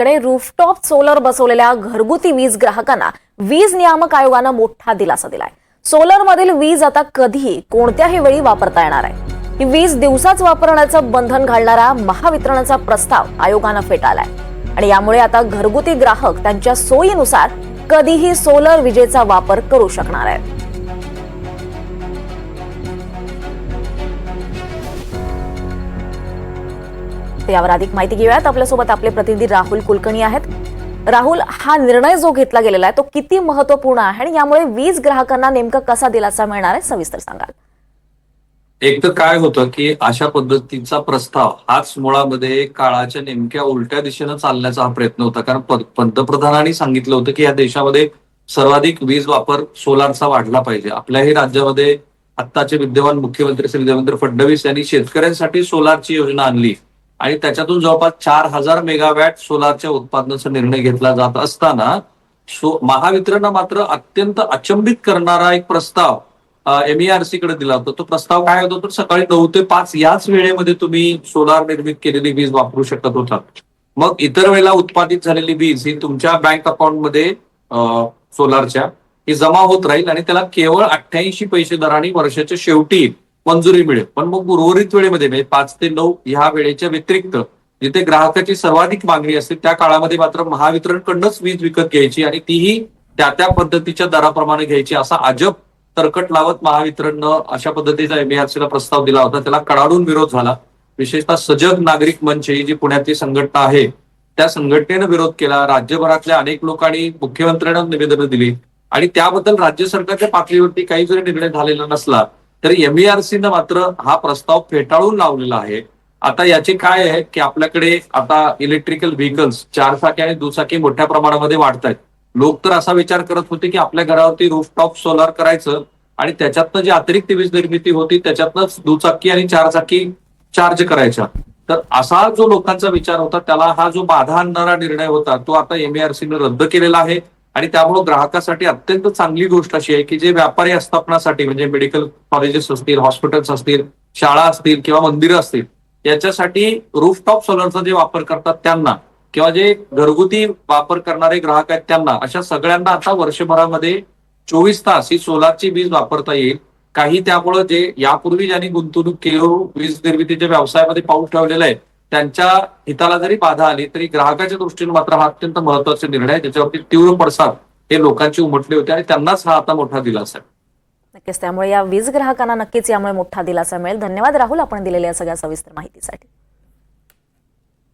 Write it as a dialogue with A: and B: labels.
A: कडे rooftop solar बसवलेल्या घरगुती वीज ग्राहकांना वीज नियामक आयोगानं मोठा दिलासा दिलाय. सोलर मधील वीज आता कधीही कोणत्याही वेळी वापरता येणार आहे. ही वीज दिवसाच वापरण्याचं बंधन घालणारा महावितरणचा प्रस्ताव आयोगानं फेटाळलाय. आणि यामुळे आता घरगुती ग्राहक त्यांच्या सोयीनुसार कधीही सोलर विजेचा वापर करू शकणार आहेत. यावर अधिक माहिती घेऊयात. आपल्यासोबत आपले प्रतिनिधी राहुल कुलकर्णी आहेत. राहुल हा निर्णय जो घेतला गेलेला आहे तो किती महत्त्वपूर्ण आहे आणि यामुळे वीज ग्राहकांना नेमका कसा दिलासा मिळणार आहे? सविस्तर सांगाल.
B: एक तर काय होतं की अशा पद्धतीचा प्रस्ताव हाच मुळामध्ये काळाच्या नेमक्या उलट्या दिशेनं चालण्याचा हा प्रयत्न होता. कारण पंतप्रधानांनी सांगितलं होतं की या देशामध्ये सर्वाधिक वीज वापर सोलारचा वाढला पाहिजे. आपल्याही राज्यामध्ये आत्ताचे विद्यमान मुख्यमंत्री श्री देवेंद्र फडणवीस यांनी शेतकऱ्यांसाठी सोलारची योजना आणली. आणि त्याच्यातून जवळपास चार हजार मेगावॅट सोलारच्या उत्पादनाचा निर्णय घेतला जात असताना सो महावितरणनं मात्र अत्यंत अचंबित करणारा एक प्रस्ताव एमईआरसी कडे दिला होता. तो प्रस्ताव काय होता? तर सकाळी नऊ ते पाच याच वेळेमध्ये तुम्ही सोलार निर्मित केलेली वीज वापरू शकत होता. मग इतर वेळेला उत्पादित झालेली वीज ही तुमच्या बँक अकाउंटमध्ये सोलारच्या ही जमा होत राहील आणि त्याला केवळ अठ्ठ्याऐंशी पैसे दराने वर्षाच्या शेवटी मंजुरी मिळेल. पण मग उर्वरित वेळेमध्ये म्हणजे पाच ते नऊ ह्या वेळेच्या व्यतिरिक्त जिथे ग्राहकाची सर्वाधिक मागणी असते त्या काळामध्ये मात्र महावितरणकडनंच वीज विकत घ्यायची आणि तीही त्या त्या पद्धतीच्या दराप्रमाणे घ्यायची असा अजब तरकट लावत महावितरणनं अशा पद्धतीचा एमएआरसीला प्रस्ताव दिला होता. त्याला कडाडून विरोध झाला. विशेषतः सजग नागरिक मंच ही जी पुण्यातली संघटना आहे त्या संघटनेनं विरोध केला. राज्यभरातल्या अनेक लोकांनी मुख्यमंत्र्यांना निवेदनं दिली. आणि त्याबद्दल राज्य सरकारच्या पातळीवरती काही जरी निर्णय झालेला नसला तरी एमईआरसीनं मात्र हा प्रस्ताव फेटाळून लावलेला आहे. आता याचे काय आहे की आपल्याकडे आता इलेक्ट्रिकल व्हेकल्स चार चाकी आणि दुचाकी मोठ्या प्रमाणामध्ये वाढत आहेत लोक तर असा विचार करत होते की आपल्या घरावरती रूफटॉप सोलार करायचं आणि त्याच्यातनं जी अतिरिक्त वीज निर्मिती होती त्याच्यातनंच दुचाकी आणि चारचाकी चार्ज करायच्या तर असा जो लोकांचा विचार होता त्याला हा जो बाधा आणणारा निर्णय होता तो आता एमएआरसीनं रद्द केलेला आहे. आणि त्यामुळे ग्राहकासाठी अत्यंत चांगली गोष्ट अशी आहे की जे व्यापारी आस्थापनासाठी म्हणजे मेडिकल कॉलेजेस असतील हॉस्पिटल्स असतील शाळा असतील किंवा मंदिरं असतील याच्यासाठी रूफटॉप सोलरचा जे वापर करतात त्यांना किंवा जे घरगुती वापर करणारे ग्राहक आहेत त्यांना अशा सगळ्यांना आता वर्षभरामध्ये चोवीस तास ही सोलारची वीज वापरता येईल. काही त्यामुळं जे यापूर्वी ज्यांनी गुंतवणूक केली वीज निर्मितीच्या व्यवसायामध्ये पाऊल ठेवलेला आहे त्यांच्या हिताला जरी बाधा आली तरी ग्राहकाच्या दृष्टीने मात्र हा अत्यंत महत्त्वाचा निर्णय आहे. ज्याच्यावरती तीव्र पडसाद हे लोकांची उमटले होते आणि त्यांनाच हा आता मोठा दिलासा आहे.
A: नक्कीच. त्यामुळे या वीज ग्राहकांना नक्कीच यामुळे मोठा दिलासा मिळेल. धन्यवाद राहुल आपण दिलेल्या सगळ्या सविस्तर माहितीसाठी.